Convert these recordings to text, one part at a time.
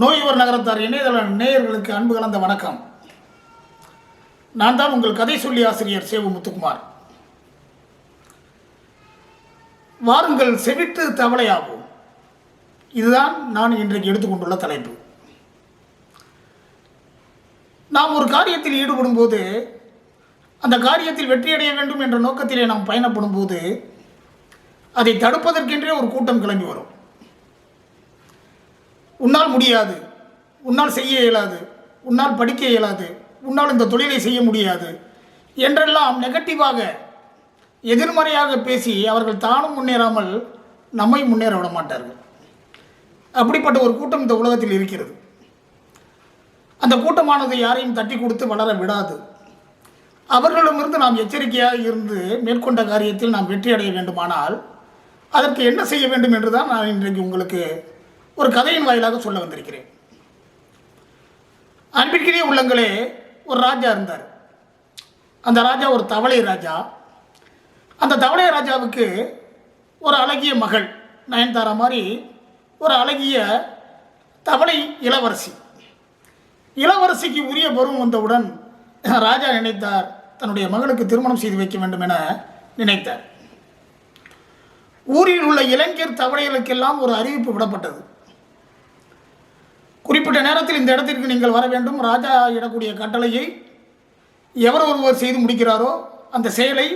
நோய்வர் நகரத்தார் இணையதள நேயர்களுக்கு அன்பு கலந்த வணக்கம். நான் தான் உங்கள் கதை சொல்லி ஆசிரியர் சேவு முத்துக்குமார். வாருங்கள் செவிட்டு தவளையாகும். இதுதான் நான் இன்றைக்கு எடுத்துக்கொண்டுள்ள தலைப்பு. நாம் ஒரு காரியத்தில் ஈடுபடும் போது அந்த காரியத்தில் வெற்றியடைய வேண்டும் என்ற நோக்கத்திலே நாம் பயணப்படும் போது அதை தடுப்பதற்கென்றே ஒரு கூட்டம் கிளம்பி வரும். உன்னால் முடியாது. உன்னால் செய்ய இயலாது. உன்னால் படிக்க இயலாது. உன்னால் இந்த தொழிலை செய்ய முடியாது. என்றெல்லாம் நெகட்டிவாக எதிர்மறையாக பேசி அவர்கள் தானும் முன்னேறாமல் நம்மை முன்னேற விட மாட்டார்கள். அப்படிப்பட்ட ஒரு கூட்டம் இந்த உலகத்தில் இருக்கிறது. அந்த கூட்டமானது யாரையும் தட்டி கொடுத்து வளர விடாது. அவர்களிடமிருந்து நாம் எச்சரிக்கையாக இருந்து மேற்கொண்ட காரியத்தில் நாம் வெற்றி அடைய வேண்டுமானால் அதற்கு என்ன செய்ய வேண்டும் என்று தான் நான் இன்றைக்கு உங்களுக்கு ஒரு கதையின் வாயிலாக சொல்ல வந்திருக்கிறேன். அன்பிற்கினிய உள்ளங்களே ஒரு ராஜா இருந்தார். அந்த ராஜா ஒரு தவளை ராஜா. அந்த தவளை ராஜாவுக்கு ஒரு அழகிய மகள் நயன்தாரா மாதிரி ஒரு அழகிய தவளை இளவரசி. இளவரசிக்கு உரிய பருவம் வந்தவுடன் ராஜா நினைத்தார் தன்னுடைய மகளுக்கு திருமணம் செய்து வைக்க வேண்டும் என நினைத்தார். ஊரில் உள்ள இளைஞர் தவளைகளுக்கெல்லாம் ஒரு அறிவிப்பு விடப்பட்டது. குறிப்பிட்ட நேரத்தில் இந்த இடத்திற்கு நீங்கள் வர வேண்டும். ராஜா இடக்கூடிய கட்டளையை எவர் ஒருவர் செய்து முடிக்கிறாரோ அந்த செயலை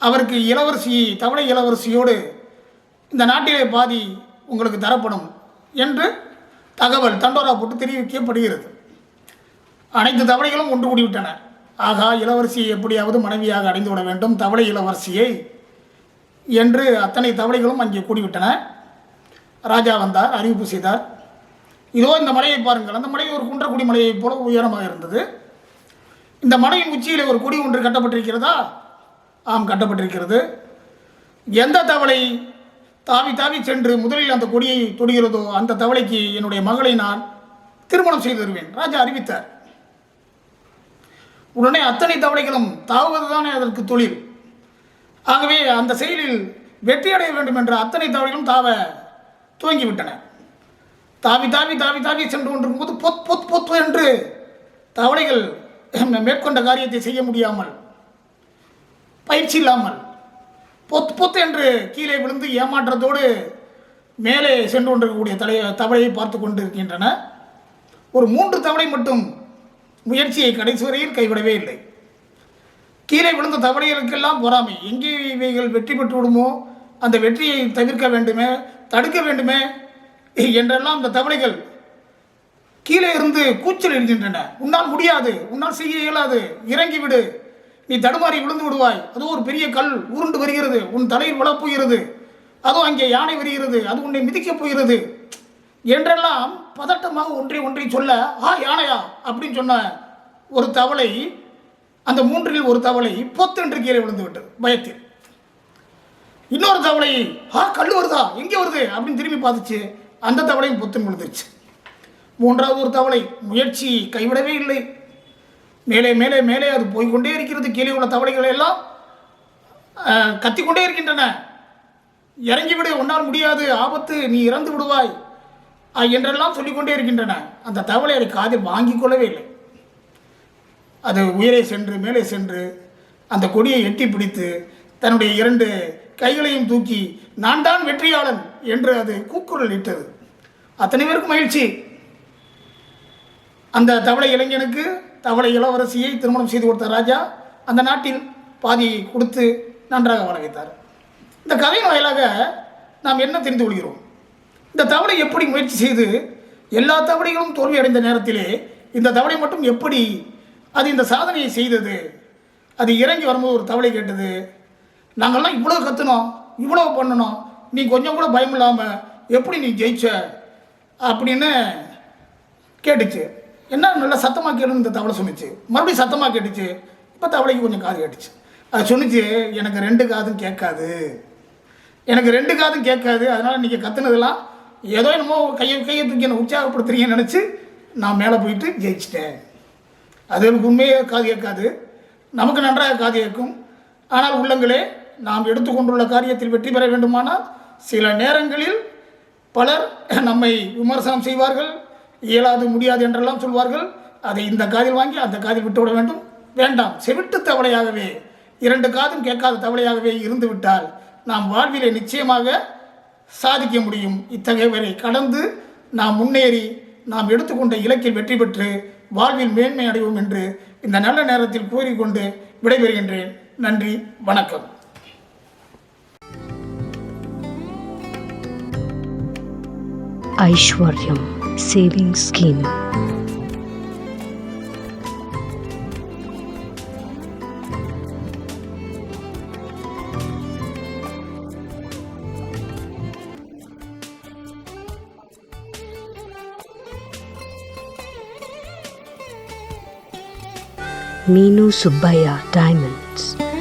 அவருக்கு இளவரசி தவளை இளவரசியோடு இந்த நாட்டிலே பாதி உங்களுக்கு தரப்படும் என்று தகவல் தண்டோரா போட்டு தெரிவிக்கப்படுகிறது. அனைத்து தவளைகளும் ஒன்று கூடிவிட்டன. ஆகா இளவரசியை எப்படியாவது மனைவியாக அடைந்து விட வேண்டும் தவளை இளவரசியை என்று அத்தனை தவளைகளும் அங்கே கூடிவிட்டன. ராஜா வந்தார் அறிவிப்பு செய்தார். இதோ இந்த மலையை பாருங்கள். அந்த மலை ஒரு குன்றக்குடி மலையைப் போல உயரமாக இருந்தது. இந்த மலையின் உச்சியில் ஒரு கொடி ஒன்று கட்டப்பட்டிருக்கிறதா? ஆம் கட்டப்பட்டிருக்கிறது. எந்த தவளை தாவி தாவி சென்று முதலில் அந்த கொடியை தொடுகிறதோ அந்த தவளைக்கு என்னுடைய மகளை நான் திருமணம் செய்து தருவேன். ராஜா அறிவித்தார். உடனே அத்தனை தவளைகளும் தாவுவது தானே அதற்கு தொழில். ஆகவே அந்த செயலில் வெற்றியடைய வேண்டும் என்ற அத்தனை தவளைகளும் தாவ துவங்கிவிட்டன. தாவி தாவி தாவி தாவி சென்று கொண்டிருக்கும் போது பொத் பொத் பொத் என்று தவளைகள் மேற்கொண்ட காரியத்தை செய்ய முடியாமல் பயிற்சி இல்லாமல் பொத் பொத் என்று கீழே விழுந்து ஏமாற்றத்தோடு மேலே சென்று கொண்டிருக்கக்கூடிய தலை தவளையை பார்த்து கொண்டிருக்கின்றன. ஒரு மூன்று தவளை மட்டும் முயற்சியை கடைசி வரையில் கைவிடவே இல்லை. கீழே விழுந்த தவளைகளுக்கெல்லாம் பொறாமை. எங்கே இவைகள் வெற்றி பெற்று விடுமோ அந்த வெற்றியை தவிர்க்க வேண்டுமே தடுக்க வேண்டுமே என்றெல்லாம் அந்த தவளைகள் கீழே இருந்து கூச்சல் எழுகின்றன. உன்னால் முடியாது உன்னால் செய்ய இயலாது இறங்கிவிடு. நீ தடுமாறி விழுந்து விடுவாய். அது ஒரு பெரிய கல் உருண்டு வருகிறது. உன் தலையில் விழப்போகிறது அதோ அங்கே யானை வருகிறது. அது உன்னை மிதிக்கப் போகிறது. என்றெல்லாம் பதட்டமாக ஒன்றை ஒன்றை சொல்ல ஆ யானையா? அப்படின்னு சொன்ன ஒரு தவளை அந்த மூன்றில் ஒரு தவளை பொத்தென்று கீழே விழுந்து விட்டது பயத்தில். இன்னொரு தவளை ஆ கல் வருதா? எங்கே வருது? அப்படின்னு திரும்பி பார்த்துச்சு. அந்த தவளையும் புத்தன் விழுந்துருச்சு மூன்றாவது ஒரு தவளை முயற்சி கைவிடவே இல்லை. மேலே மேலே மேலே அது போய்கொண்டே இருக்கிறது. கீழே உள்ள தவளைகள் எல்லாம் கத்திக்கொண்டே இருக்கின்றன. இறங்கிவிடு உன்னால் முடியாது. ஆபத்து நீ இறந்து விடுவாய். என்றெல்லாம் சொல்லிக்கொண்டே இருக்கின்றன. அந்த தவளை அதை காதில் வாங்கிக் கொள்ளவே இல்லை. அது உயரே சென்று மேலே சென்று அந்த கொடியை எட்டி பிடித்து தன்னுடைய இரண்டு கைகளையும் தூக்கி நான் தான் வெற்றியாளன் என்று அது கூக்குரல் இட்டது. அத்தனை பேருக்கு மகிழ்ச்சி. அந்த தவளை இளைஞனுக்கு தவளை இளவரசியை திருமணம் செய்து கொடுத்த ராஜா அந்த நாட்டின் பாதியை கொடுத்து நன்றாக வரவேற்றார் இந்த கதையின் வாயிலாக நாம் என்ன தெரிந்து கொள்கிறோம்? இந்த தவளை எப்படி முயற்சி செய்து எல்லா தவளைகளும் தோல்வி அடைந்த நேரத்திலே இந்த தவளை மட்டும் எப்படி அது இந்த சாதனையை செய்தது? அது இறங்கி வரும்போது ஒரு தவளை கேட்டது நாங்கள்லாம் இவ்வளோ கற்றுனோம் இவ்வளோ பண்ணணும் நீ கொஞ்சம் கூட பயம் இல்லாமல் எப்படி நீ ஜெயிச்ச? அப்படின்னு கேட்டுச்சு. என்ன நல்லா சத்தமாக கேளுன்னு இந்த தவளை சொன்னிச்சு. மறுபடியும் சத்தமாக கேட்டுச்சு. இப்போ தவளைக்கு கொஞ்சம் காது கேட்டுச்சு. அது சொன்னிச்சு எனக்கு ரெண்டு காதும் கேட்காது. எனக்கு ரெண்டு காதும் கேட்காது. அதனால் நீங்கள் கத்துனதெல்லாம் ஏதோ என்னமோ கையை கையை தூக்கி என்னை உற்சாகப்படுத்துறீங்கன்னு நினச்சி நான் மேலே போயிட்டு ஜெயிச்சிட்டேன். அது எனக்கு உண்மையே காது கேட்காது. நமக்கு நன்றாக காது கேட்கும். ஆனால் உள்ளங்களே நாம் எடுத்துக்கொண்டுள்ள காரியத்தில் வெற்றி பெற வேண்டுமானால் சில நேரங்களில் பலர் நம்மை விமர்சனம் செய்வார்கள் இயலாது முடியாது என்றெல்லாம் சொல்வார்கள். அதை இந்த காதில் வாங்கி அந்த காதில் விட்டுவிட வேண்டும். வேண்டாம் செவிட்டு தவளையாகவே இரண்டு காதும் கேட்காத தவளையாகவே இருந்துவிட்டால் நாம் வாழ்விலே நிச்சயமாக சாதிக்க முடியும். இத்தகையவரை கடந்து நாம் முன்னேறி நாம் எடுத்துக்கொண்ட இலக்கில் வெற்றி பெற்று வாழ்வில் மேன்மை அடைவோம் என்று இந்த நல்ல நேரத்தில் கூறிக்கொண்டு விடைபெறுகின்றேன். நன்றி வணக்கம். Aishwaryam saving scheme Minu Subbaya Diamonds.